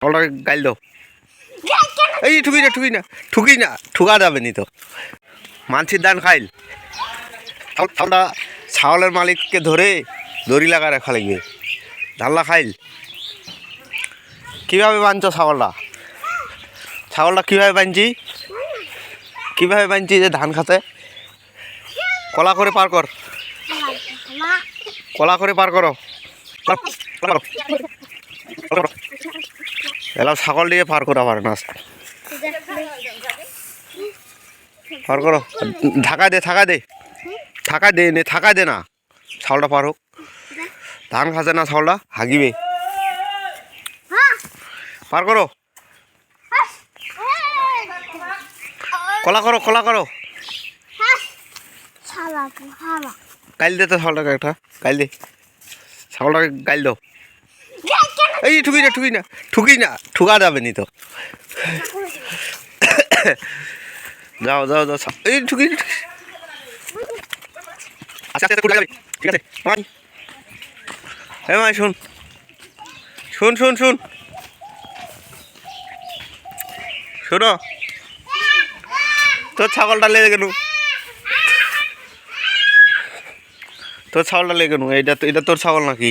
ছাগলটাকে গাইল দাও। এই ঠুকি না ঠুকি না ঠুকি না, ঠুকা যাবে নি তো। মানসির দান খাইল। ছাগলটা ছাগলের মালিককে ধরে দড়ি লাগা রাখা লাগবে। ধানলা খাইল। কীভাবে বাঁধছ ছাগলটা? ছাগলটা কীভাবে বাঁধছি কীভাবে বাঁধছি যে ধান খাতে? কলা করে পার কর। কলা করে পার করো। কলা- কলা করো। কলা করো। এলা ছাগল দিয়ে পার করা পারে না পার করো। ঢাকা দে থাকা দে। থাকা দে নে থাকা দে না। ছাগলটা পার হোক। ধান খাচ্ছে না ছাগলটা? হাগিবে। পার করো। কলা করো কলা করো। কাইল দে তো ছাগলটাকে একটা। কাইল দে। ছাগলটাকে কাইল দাও। এই ঠুকি না ঠুকি না ঠুকি না, ঠুকা যাবে নি তো। যাও যাও যাও এই ঠুকি। আচ্ছা আচ্ছা ঠিক আছে, মাই। শুন। শুন শুন শুন। শোনো। তোর ছাগলটা লেগে গেল। তোর ছাগলটা লেগে গেল। এইটা এটা তোর ছাগল নাকি?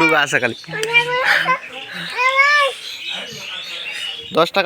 লুগা আছে খালি। দশ টাকা।